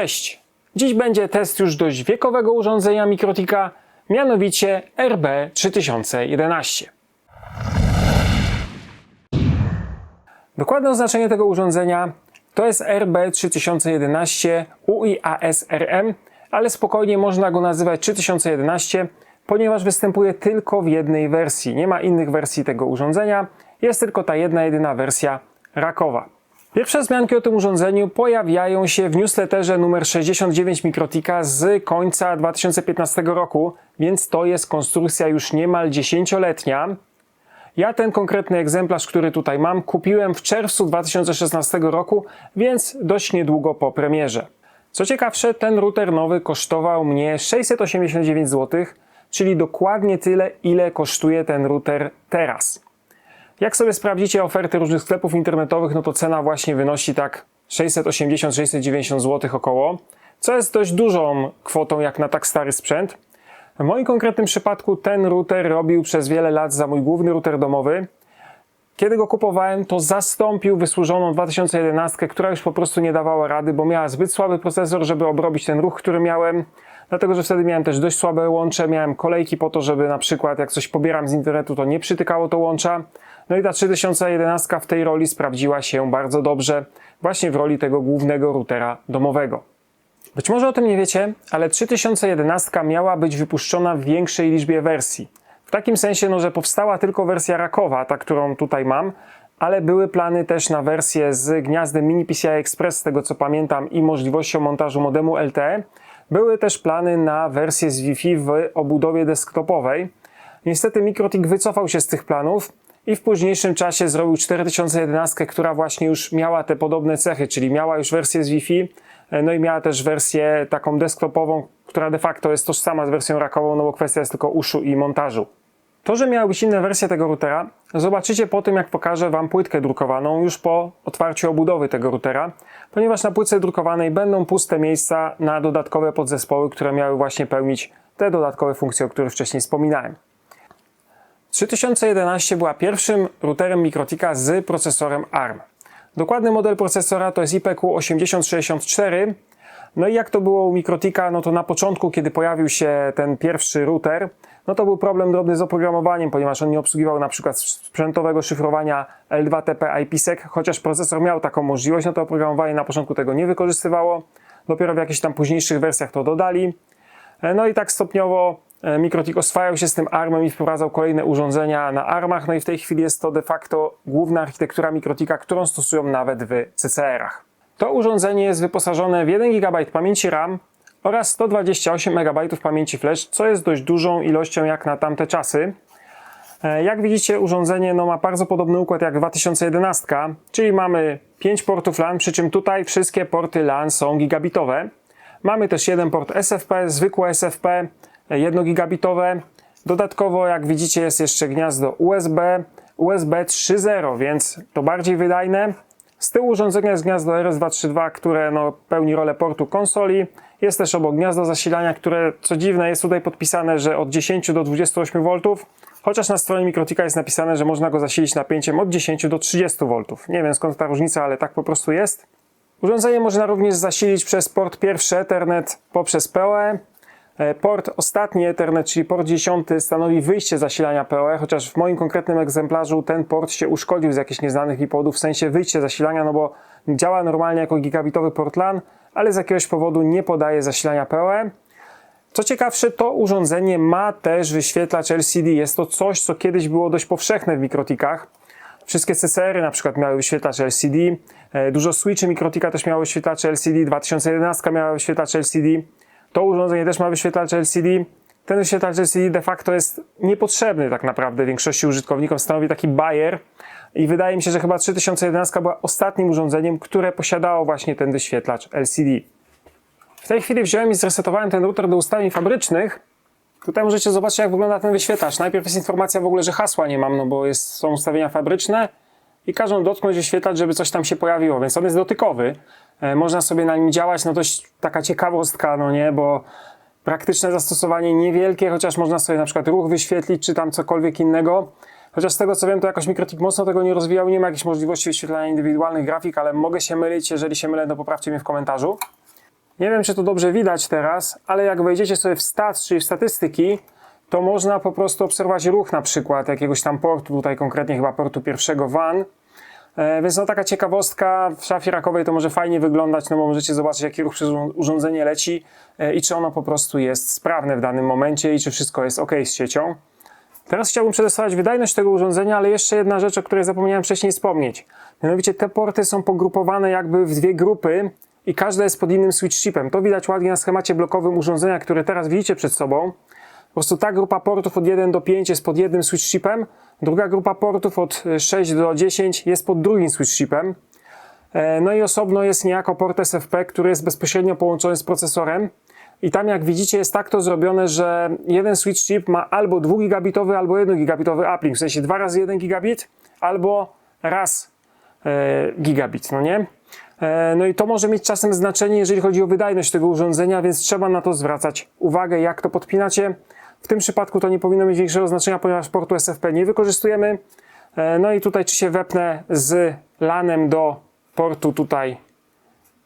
Cześć! Dziś będzie test już dość wiekowego urządzenia Mikrotika, mianowicie RB3011. Dokładne oznaczenie tego urządzenia to jest RB3011 UIASRM, ale spokojnie można go nazywać 3011, ponieważ występuje tylko w jednej wersji. Nie ma innych wersji tego urządzenia, jest tylko ta jedna, jedyna wersja rakowa. Pierwsze wzmianki o tym urządzeniu pojawiają się w newsletterze numer 69 Mikrotika z końca 2015 roku, więc to jest konstrukcja już niemal dziesięcioletnia. Ja ten konkretny egzemplarz, który tutaj mam, kupiłem w czerwcu 2016 roku, więc dość niedługo po premierze. Co ciekawsze, ten router nowy kosztował mnie 689 zł, czyli dokładnie tyle, ile kosztuje ten router teraz. Jak sobie sprawdzicie oferty różnych sklepów internetowych, no to cena właśnie wynosi tak 680-690 zł około, co jest dość dużą kwotą jak na tak stary sprzęt. W moim konkretnym przypadku ten router robił przez wiele lat za mój główny router domowy. Kiedy go kupowałem, to zastąpił wysłużoną 2011, która już po prostu nie dawała rady, bo miała zbyt słaby procesor, żeby obrobić ten ruch, który miałem. Dlatego, że wtedy miałem też dość słabe łącze, miałem kolejki po to, żeby na przykład jak coś pobieram z internetu, to nie przytykało to łącza. No i ta 3011 w tej roli sprawdziła się bardzo dobrze, właśnie w roli tego głównego routera domowego. Być może o tym nie wiecie, ale 3011 miała być wypuszczona w większej liczbie wersji. W takim sensie, no, że powstała tylko wersja rakowa, ta, którą tutaj mam, ale były plany też na wersję z gniazdem Mini PCI Express, z tego co pamiętam, i możliwością montażu modemu LTE. Były też plany na wersję z Wi-Fi w obudowie desktopowej. Niestety Mikrotik wycofał się z tych planów i w późniejszym czasie zrobił 4011, która właśnie już miała te podobne cechy, czyli miała już wersję z Wi-Fi, no i miała też wersję taką desktopową, która de facto jest tożsama z wersją rakową, no bo kwestia jest tylko uszu i montażu. To, że miały być inne wersje tego routera, zobaczycie po tym, jak pokażę Wam płytkę drukowaną już po otwarciu obudowy tego routera, ponieważ na płytce drukowanej będą puste miejsca na dodatkowe podzespoły, które miały właśnie pełnić te dodatkowe funkcje, o których wcześniej wspominałem. 3011 była pierwszym routerem Mikrotika z procesorem ARM. Dokładny model procesora to jest IPQ 8064. No i jak to było u Mikrotika, no to na początku, kiedy pojawił się ten pierwszy router, no to był problem drobny z oprogramowaniem, ponieważ on nie obsługiwał na przykład sprzętowego szyfrowania L2TP IPsec, chociaż procesor miał taką możliwość, no to oprogramowanie na początku tego nie wykorzystywało. Dopiero w jakichś tam późniejszych wersjach to dodali. No i tak stopniowo Mikrotik oswajał się z tym ARMem i wprowadzał kolejne urządzenia na ARMach, no i w tej chwili jest to de facto główna architektura Mikrotika, którą stosują nawet w CCR-ach. To urządzenie jest wyposażone w 1 GB pamięci RAM oraz 128 MB pamięci flash, co jest dość dużą ilością jak na tamte czasy. Jak widzicie, urządzenie no, ma bardzo podobny układ jak 2011, czyli mamy 5 portów LAN, przy czym tutaj wszystkie porty LAN są gigabitowe. Mamy też jeden port SFP, zwykłe SFP, 1 gigabitowe. Dodatkowo, jak widzicie, jest jeszcze gniazdo USB, USB 3.0, więc to bardziej wydajne. Z tyłu urządzenia jest gniazdo RS232, które no, pełni rolę portu konsoli. Jest też obok gniazdo zasilania, które, co dziwne, jest tutaj podpisane, że od 10 do 28 V, chociaż na stronie Mikrotika jest napisane, że można go zasilić napięciem od 10 do 30 V. Nie wiem skąd ta różnica, ale tak po prostu jest. Urządzenie można również zasilić przez port pierwszy Ethernet poprzez PoE, Port ostatni Ethernet, czyli port 10 stanowi wyjście zasilania PoE, chociaż w moim konkretnym egzemplarzu ten port się uszkodził z jakichś nieznanych powodów, w sensie wyjście zasilania, no bo działa normalnie jako gigabitowy port LAN, ale z jakiegoś powodu nie podaje zasilania PoE. Co ciekawsze, to urządzenie ma też wyświetlacz LCD. Jest to coś, co kiedyś było dość powszechne w mikrotikach. Wszystkie CCR-y na przykład miały wyświetlacz LCD. Dużo switchy mikrotika też miało wyświetlacz LCD. 2011 miała wyświetlacz LCD. To urządzenie też ma wyświetlacz LCD. Ten wyświetlacz LCD de facto jest niepotrzebny tak naprawdę większości użytkownikom, stanowi taki bajer i wydaje mi się, że chyba 3011 była ostatnim urządzeniem, które posiadało właśnie ten wyświetlacz LCD. W tej chwili wziąłem i zresetowałem ten router do ustawień fabrycznych. Tutaj możecie zobaczyć, jak wygląda ten wyświetlacz. Najpierw jest informacja w ogóle, że hasła nie mam, no bo jest, są ustawienia fabryczne i każą dotknąć wyświetlacz, żeby coś tam się pojawiło, więc on jest dotykowy. Można sobie na nim działać, no dość taka ciekawostka, no nie, bo praktyczne zastosowanie niewielkie, chociaż można sobie na przykład ruch wyświetlić, czy tam cokolwiek innego. Chociaż z tego co wiem, to jakoś Mikrotik mocno tego nie rozwijał, nie ma jakiejś możliwości wyświetlania indywidualnych grafik, ale mogę się mylić, jeżeli się mylę, to poprawcie mnie w komentarzu. Nie wiem, czy to dobrze widać teraz, ale jak wejdziecie sobie w stats, czyli w statystyki, to można po prostu obserwować ruch na przykład jakiegoś tam portu, tutaj konkretnie chyba portu pierwszego WAN. E, Więc no taka ciekawostka w szafie rakowej to może fajnie wyglądać, no bo możecie zobaczyć jaki ruch przez urząd- urządzenie leci e, i czy ono po prostu jest sprawne w danym momencie i czy wszystko jest ok z siecią. Teraz chciałbym przetestować wydajność tego urządzenia, ale jeszcze jedna rzecz, o której zapomniałem wcześniej wspomnieć. Mianowicie te porty są pogrupowane jakby w dwie grupy i każda jest pod innym switch chipem. To widać ładnie na schemacie blokowym urządzenia, które teraz widzicie przed sobą. Po prostu ta grupa portów od 1 do 5 jest pod jednym switch chipem, druga grupa portów od 6 do 10 jest pod drugim switch chipem. E, No i osobno jest niejako port SFP, który jest bezpośrednio połączony z procesorem. I tam jak widzicie jest tak to zrobione, że jeden switch chip ma albo 2 gigabitowy, albo 1 gigabitowy uplink, w sensie 2 razy 1 gigabit, albo raz e, gigabit, no nie? E, No i to może mieć czasem znaczenie, jeżeli chodzi o wydajność tego urządzenia, więc trzeba na to zwracać uwagę, jak to podpinacie. W tym przypadku to nie powinno mieć większego znaczenia, ponieważ portu SFP nie wykorzystujemy. E, No i tutaj czy się wepnę z LANem do portu tutaj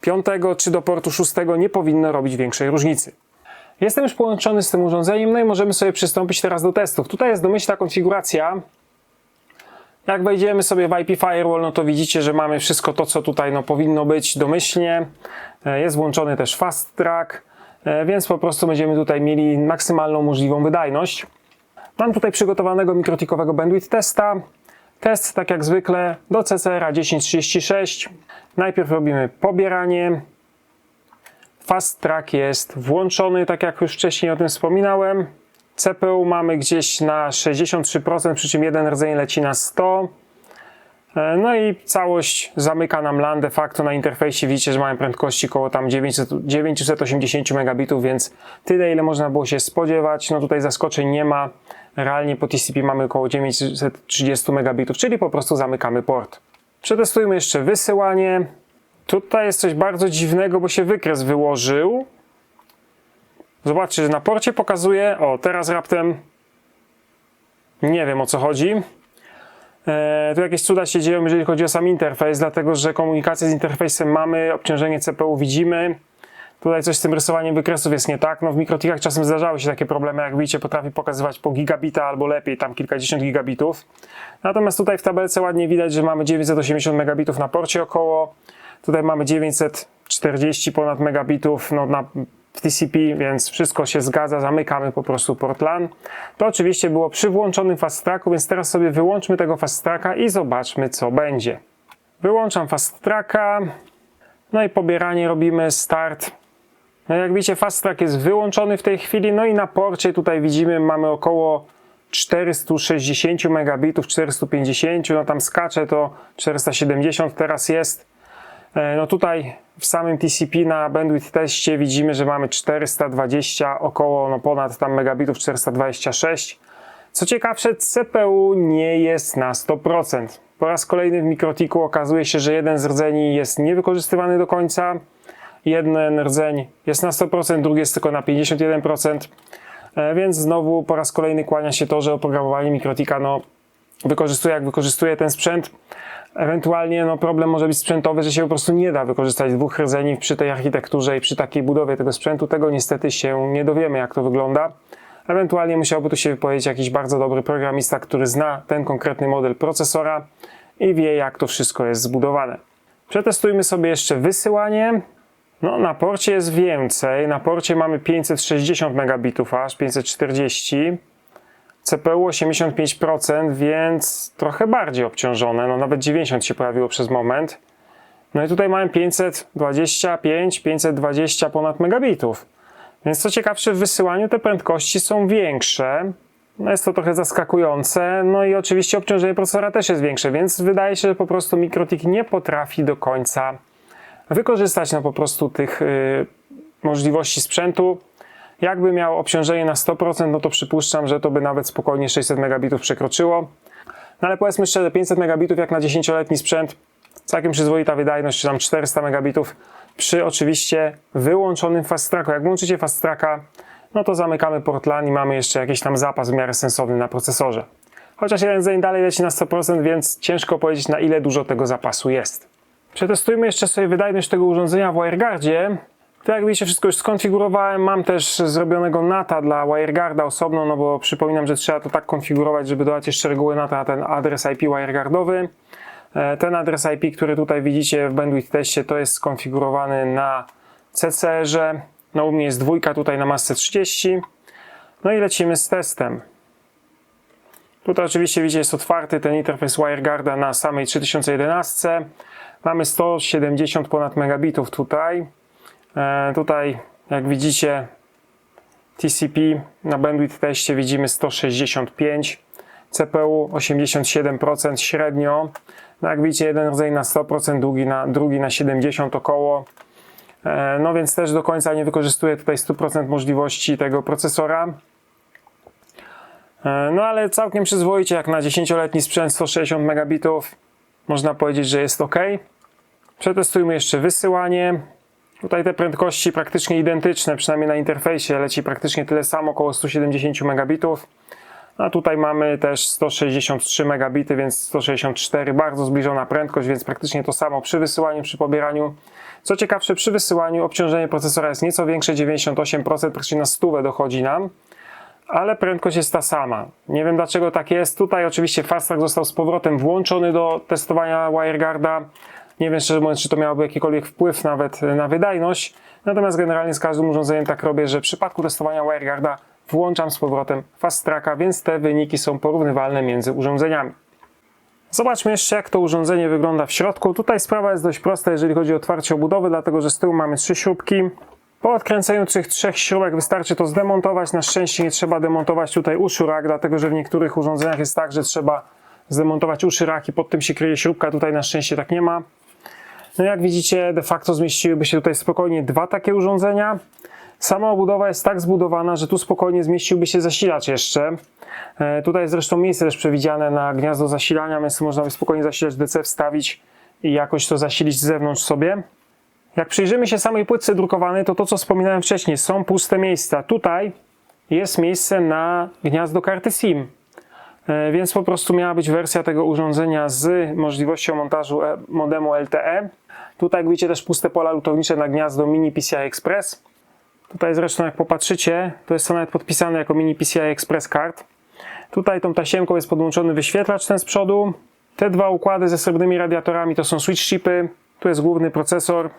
piątego czy do portu szóstego nie powinno robić większej różnicy. Jestem już połączony z tym urządzeniem, no i możemy sobie przystąpić teraz do testów. Tutaj jest domyślna konfiguracja. Jak wejdziemy sobie w IP Firewall, no to widzicie, że mamy wszystko to, co tutaj no, powinno być domyślnie. E, Jest włączony też Fast Track, więc po prostu będziemy tutaj mieli maksymalną możliwą wydajność. Mam tutaj przygotowanego mikrotikowego bandwidth testa. Test, tak jak zwykle, do CCR 1036. Najpierw robimy pobieranie. Fast Track jest włączony, tak jak już wcześniej o tym wspominałem. CPU mamy gdzieś na 63%, przy czym jeden rdzeń leci na 100. E, No i całość zamyka nam LAN de facto na interfejsie. Widzicie, że mamy prędkości około tam 900, 980 megabitów, więc tyle, ile można było się spodziewać. No tutaj zaskoczeń nie ma. Realnie po TCP mamy około 930 megabitów, czyli po prostu zamykamy port. Przetestujmy jeszcze wysyłanie. Tutaj jest coś bardzo dziwnego, bo się wykres wyłożył. Zobaczcie, że na porcie pokazuje. O, teraz raptem. Nie wiem o co chodzi. E, tu jakieś cuda się dzieją, jeżeli chodzi o sam interfejs, dlatego że komunikację z interfejsem mamy, obciążenie CPU widzimy. Tutaj coś z tym rysowaniem wykresów jest nie tak. No w mikrotikach czasem zdarzały się takie problemy, jak widzicie, potrafi pokazywać po gigabita albo lepiej, tam kilkadziesiąt gigabitów. Natomiast tutaj w tabelce ładnie widać, że mamy 980 megabitów na porcie około. Tutaj mamy 940 ponad megabitów no, na w TCP, więc wszystko się zgadza, zamykamy po prostu port LAN. To oczywiście było przy włączonym fast tracku, więc teraz sobie wyłączmy tego fast tracka i zobaczmy co będzie. Wyłączam fast tracka, no i pobieranie robimy, start. No jak widzicie fast track jest wyłączony w tej chwili, no i na porcie tutaj widzimy mamy około 460 megabitów, 450, no tam skacze to 470 teraz jest. E, No tutaj w samym TCP na bandwidth teście widzimy, że mamy 420 około, no ponad tam megabitów 426. Co ciekawsze, CPU nie jest na 100%. Po raz kolejny w mikrotiku okazuje się, że jeden z rdzeni jest niewykorzystywany do końca. Jeden rdzeń jest na 100%, drugi jest tylko na 51%. E, Więc znowu po raz kolejny kłania się to, że oprogramowanie mikrotika no, wykorzystuje jak wykorzystuje ten sprzęt. Ewentualnie no, problem może być sprzętowy, że się po prostu nie da wykorzystać dwóch rdzeni przy tej architekturze i przy takiej budowie tego sprzętu. Tego niestety się nie dowiemy, jak to wygląda. Ewentualnie musiałby tu się wypowiedzieć jakiś bardzo dobry programista, który zna ten konkretny model procesora i wie, jak to wszystko jest zbudowane. Przetestujmy sobie jeszcze wysyłanie. No, na porcie jest więcej. Na porcie mamy 560 megabitów aż, 540. CPU 85%, więc trochę bardziej obciążone, no nawet 90 się pojawiło przez moment. No i tutaj mamy 525, 520 ponad megabitów. Więc co ciekawsze, w wysyłaniu te prędkości są większe. No jest to trochę zaskakujące. No i oczywiście obciążenie procesora też jest większe, więc wydaje się, że po prostu Mikrotik nie potrafi do końca wykorzystać no po prostu tych y, możliwości sprzętu. Jakby miał obciążenie na 100%, no to przypuszczam, że to by nawet spokojnie 600 megabitów przekroczyło. No ale powiedzmy szczerze, 500 megabitów jak na 10-letni sprzęt, całkiem przyzwoita wydajność, czy tam 400 megabitów przy oczywiście wyłączonym fast tracku. Jak włączycie fast tracka, no to zamykamy port LAN i mamy jeszcze jakiś tam zapas w miarę sensowny na procesorze. Chociaż jeden dzień dalej leci na 100%, więc ciężko powiedzieć na ile dużo tego zapasu jest. Przetestujmy jeszcze sobie wydajność tego urządzenia w WireGuardzie. To jak widzicie, wszystko już skonfigurowałem. Mam też zrobionego NATA dla WireGuarda osobno, no bo przypominam, że trzeba to tak konfigurować, żeby dodać jeszcze reguły NATA na ten adres IP WireGuardowy. E, Ten adres IP, który tutaj widzicie w bandwidth teście, to jest skonfigurowany na CCR-ze. No u mnie jest dwójka tutaj na masce 30. No i lecimy z testem. Tutaj oczywiście widzicie jest otwarty ten interfejs WireGuarda na samej 3011. Mamy 170 ponad megabitów tutaj. E, tutaj jak widzicie TCP na bandwidth teście widzimy 165 CPU 87% średnio. No jak widzicie jeden rodzaj na 100% drugi na, drugi na 70 około. E, no więc też do końca nie wykorzystuję tutaj 100% możliwości tego procesora. E, no ale całkiem przyzwoicie jak na 10-letni sprzęt 160 megabitów można powiedzieć, że jest ok. Przetestujmy jeszcze wysyłanie Tutaj te prędkości praktycznie identyczne, przynajmniej na interfejsie leci praktycznie tyle samo, około 170 megabitów. A tutaj mamy też 163 megabity, więc 164, bardzo zbliżona prędkość, więc praktycznie to samo przy wysyłaniu, przy pobieraniu. Co ciekawsze, przy wysyłaniu obciążenie procesora jest nieco większe, 98%, praktycznie na stówę dochodzi nam, ale prędkość jest ta sama. Nie wiem dlaczego tak jest. Tutaj oczywiście Fast Track został z powrotem włączony do testowania WireGuarda. Nie wiem szczerze mówiąc, czy to miałoby jakikolwiek wpływ nawet na wydajność. Natomiast generalnie z każdym urządzeniem tak robię, że w przypadku testowania WireGuarda włączam z powrotem Fast Tracka, więc te wyniki są porównywalne między urządzeniami. Zobaczmy jeszcze, jak to urządzenie wygląda w środku. Tutaj sprawa jest dość prosta, jeżeli chodzi o otwarcie obudowy, dlatego że z tyłu mamy trzy śrubki. Po odkręceniu tych trzech śrubek wystarczy to zdemontować. Na szczęście nie trzeba demontować tutaj uszu rak, dlatego że w niektórych urządzeniach jest tak, że trzeba zdemontować uszy rak i pod tym się kryje śrubka. Tutaj na szczęście tak nie ma. No jak widzicie, de facto zmieściłyby się tutaj spokojnie dwa takie urządzenia. Sama obudowa jest tak zbudowana, że tu spokojnie zmieściłby się zasilacz jeszcze. E, tutaj jest zresztą miejsce też przewidziane na gniazdo zasilania, więc można by spokojnie zasilacz DC wstawić i jakoś to zasilić z zewnątrz sobie. Jak przyjrzymy się samej płytce drukowanej, to to co wspominałem wcześniej, są puste miejsca. Tutaj jest miejsce na gniazdo karty SIM. E, Więc po prostu miała być wersja tego urządzenia z możliwością montażu e- modemu LTE. Tutaj jak widzicie też puste pola lutownicze na gniazdo mini PCI Express. Tutaj zresztą jak popatrzycie, to jest to nawet podpisane jako mini PCI Express card. Tutaj tą tasiemką jest podłączony wyświetlacz ten z przodu. Te dwa układy ze srebrnymi radiatorami to są switch chipy. Tu jest główny procesor.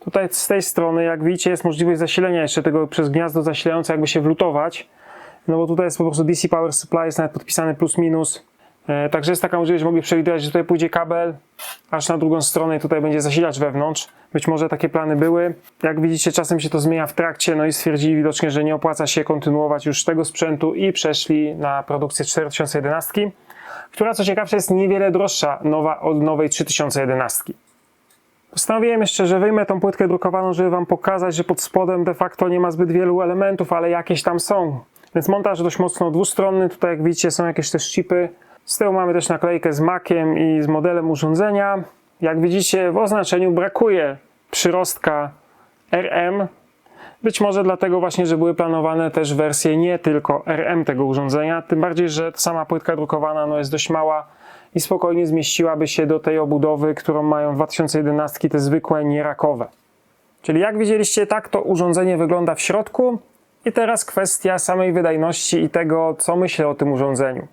Tutaj z tej strony, jak widzicie, jest możliwość zasilenia jeszcze tego przez gniazdo zasilające, jakby się wlutować. No bo tutaj jest po prostu DC Power Supply, jest nawet podpisany plus minus. E, także jest taka możliwość, że mogę przewidywać, że tutaj pójdzie kabel aż na drugą stronę i tutaj będzie zasilacz wewnątrz. Być może takie plany były. Jak widzicie, czasem się to zmienia w trakcie, no i stwierdzili widocznie, że nie opłaca się kontynuować już tego sprzętu i przeszli na produkcję 4011, która co ciekawsze jest niewiele droższa nowa od nowej 3011. Postanowiłem jeszcze, że wyjmę tą płytkę drukowaną, żeby Wam pokazać, że pod spodem de facto nie ma zbyt wielu elementów, ale jakieś tam są. Więc montaż dość mocno dwustronny. Tutaj jak widzicie są jakieś też chipy. Z tyłu mamy też naklejkę z makiem i z modelem urządzenia. Jak widzicie w oznaczeniu brakuje przyrostka RM. Być może dlatego właśnie, że były planowane też wersje nie tylko RM tego urządzenia. Tym bardziej, że sama płytka drukowana no, jest dość mała i spokojnie zmieściłaby się do tej obudowy, którą mają w 2011 te zwykłe, nierakowe. Czyli jak widzieliście, tak to urządzenie wygląda w środku. I teraz kwestia samej wydajności i tego, co myślę o tym urządzeniu.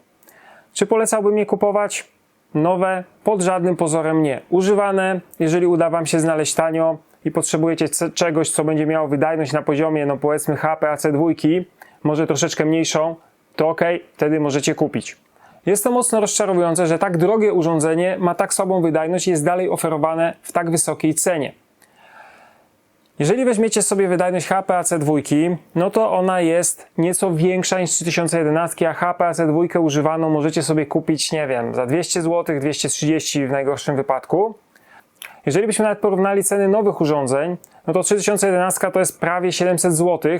Czy polecałbym je kupować? Nowe? Pod żadnym pozorem nie. Używane, jeżeli uda Wam się znaleźć tanio i potrzebujecie czegoś, co będzie miało wydajność na poziomie, no powiedzmy HPAC2, może troszeczkę mniejszą, to ok, wtedy możecie kupić. Jest to mocno rozczarowujące, że tak drogie urządzenie ma tak słabą wydajność i jest dalej oferowane w tak wysokiej cenie. Jeżeli weźmiecie sobie wydajność HPAC2, no to ona jest nieco większa niż 3011, a HPAC2 używaną możecie sobie kupić, nie wiem, za 200 zł, 230 w najgorszym wypadku. Jeżeli byśmy nawet porównali ceny nowych urządzeń, no to 3011 to jest prawie 700 zł,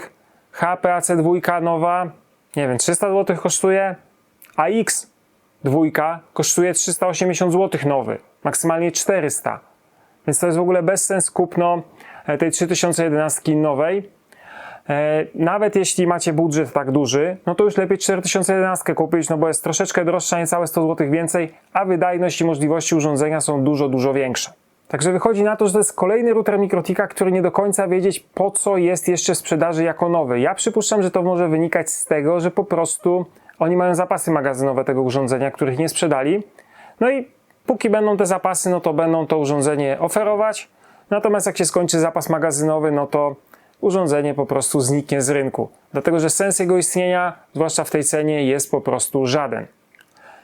HPAC2 nowa, nie wiem, 300 zł kosztuje, a X2 kosztuje 380 zł nowy, maksymalnie 400. Więc to jest w ogóle bezsens kupno e, tej 3011 nowej. E, Nawet jeśli macie budżet tak duży, no to już lepiej 4011 kupić, no bo jest troszeczkę droższa, niecałe 100 zł więcej, a wydajność i możliwości urządzenia są dużo, dużo większe. Także wychodzi na to, że to jest kolejny router Mikrotika, który nie do końca wiedzieć po co jest jeszcze w sprzedaży jako nowy. Ja przypuszczam, że to może wynikać z tego, że po prostu oni mają zapasy magazynowe tego urządzenia, których nie sprzedali. No i póki będą te zapasy, no to będą to urządzenie oferować. Natomiast jak się skończy zapas magazynowy, no to urządzenie po prostu zniknie z rynku. Dlatego, że sens jego istnienia, zwłaszcza w tej cenie, jest po prostu żaden.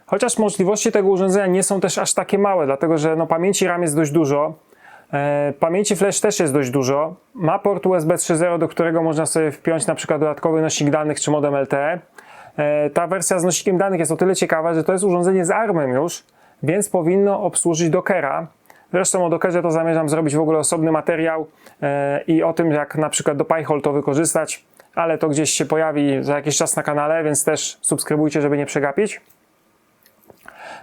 Chociaż możliwości tego urządzenia nie są też aż takie małe, dlatego że no, pamięci RAM jest dość dużo, e, pamięci flash też jest dość dużo, ma port USB 3.0, do którego można sobie wpiąć na przykład dodatkowy nośnik danych czy modem LTE. E, ta wersja z nosikiem danych jest o tyle ciekawa, że to jest urządzenie z ARMem już, więc powinno obsłużyć Dockera. Zresztą o Dockerze to zamierzam zrobić w ogóle osobny materiał e, i o tym, jak na przykład do PyHole to wykorzystać, ale to gdzieś się pojawi za jakiś czas na kanale, więc też subskrybujcie, żeby nie przegapić.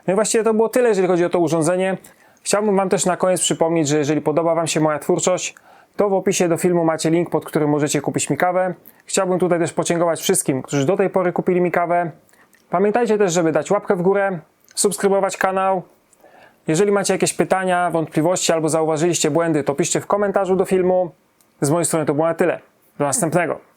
No i właściwie to było tyle, jeżeli chodzi o to urządzenie. Chciałbym Wam też na koniec przypomnieć, że jeżeli podoba Wam się moja twórczość, to w opisie do filmu macie link, pod którym możecie kupić mi kawę. Chciałbym tutaj też podziękować wszystkim, którzy do tej pory kupili mi kawę. Pamiętajcie też, żeby dać łapkę w górę, subskrybować kanał. Jeżeli macie jakieś pytania, wątpliwości albo zauważyliście błędy, to piszcie w komentarzu do filmu. Z mojej strony to było na tyle. Do następnego.